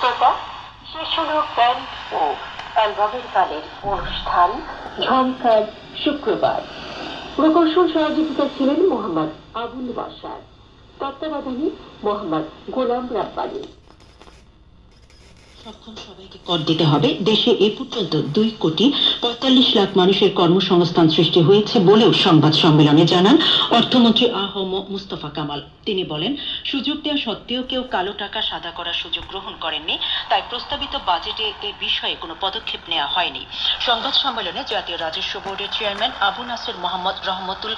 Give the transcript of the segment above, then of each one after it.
শ্রোতা শেষ হল ও অ্যালবামের গানের অনুষ্ঠান ঝঙ্কার শুক্রবার। প্রকৌশল সহযোগিতা ছিলেন মোহাম্মদ আবুল বাসার তত্ত্বাবধানে মোহাম্মদ গোলাম রাব্বানি। সক্ষম সবাইকে কর দিতে হবে। দেশে এ পর্যন্ত দুই কোটি পঁয়তাল্লিশ লাখ মানুষের কর্মসংস্থান সৃষ্টি হয়েছে বলেও সংবাদ সম্মেলনে জানান অর্থমন্ত্রী আহম মুস্তফা কামাল। তিনি বলেন, সুযোগ দেওয়া সত্ত্বেও কেউ কালো টাকা সাদা করার সুযোগ গ্রহণ করেননি, তাই প্রস্তাবিত বাজেটে এ বিষয়ে কোনো পদক্ষেপ নেওয়া হয়নি। সংবাদ সম্মেলনে জাতীয় রাজস্ব বোর্ডের চেয়ারম্যান আবু নাসের মোহাম্মদ রহমতুল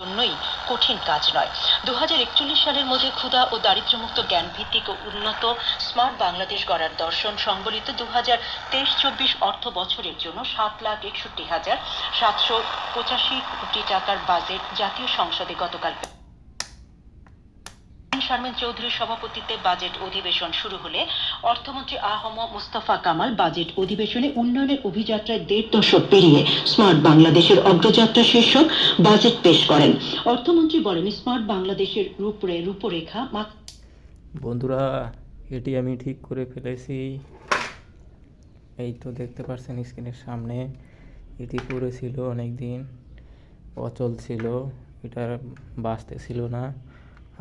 জন্যই কঠিন কাজ নয়। দু সালের মধ্যে ক্ষুধা ও দারিদ্র্যমুক্ত জ্ঞান ভিত্তিক ও উন্নত স্মার্ট বাংলাদেশ গড়ার দর্শন সংবলিত দু হাজার তেইশ চব্বিশ অর্থ বছরের জন্য সাত লাখ একষট্টি হাজার সাতশো পঁচাশি কোটি টাকার বাজেট জাতীয় সংসদে গতকাল শারমিন চৌধুরীর সভাপতিত্বে বাজেট অধিবেশন শুরু হলে অর্থমন্ত্রী আহম মুস্তফা কামাল বাজেট অধিবেশনে উন্নয়নের অভিযাত্রায় দেড় দশক পেরিয়ে স্মার্ট বাংলাদেশের অগ্রযাত্রা শীর্ষক বাজেট পেশ করেন। অর্থমন্ত্রী বলেন, স্মার্ট বাংলাদেশের রূপরে রূপরেখা বন্ধুরা, এটি আমি ঠিক করে ফেলেছি। এই তো দেখতে পাচ্ছেন স্ক্রিনের সামনে। এটি পড়েছিল অনেক দিন অচল ছিল, এটা বাঁচতে ছিল না।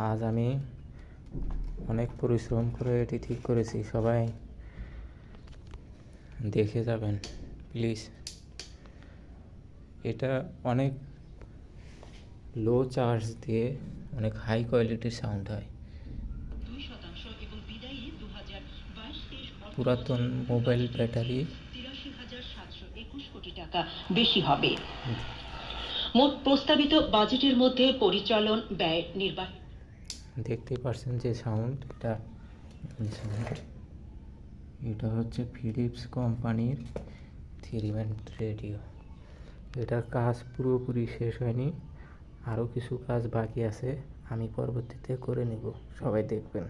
আজ আমি অনেক পরিশ্রম করে এটি ঠিক করেছি সবাই দেখে যাবেন প্লিজ। এটা অনেক লো চার্জ দিয়ে অনেক হাই কোয়ালিটির সাউন্ড হয়। পুরাতন মোবাইল ব্যাটারি টাকা বেশি হবে। মোট প্রস্তাবিত বাজেটের মধ্যে পরিচালন ব্যয় নির্বাহী দেখতেই পারছেন যে সাউন্ড এটা। এটা হচ্ছে ফিলিপস কোম্পানির থ্রি ব্যান্ড রেডিও এটার কাজ পুরোপুরি শেষ হয়নি, আরও কিছু কাজ বাকি আছে, আমি পরবর্তীতে করে নেব, সবাই দেখবেন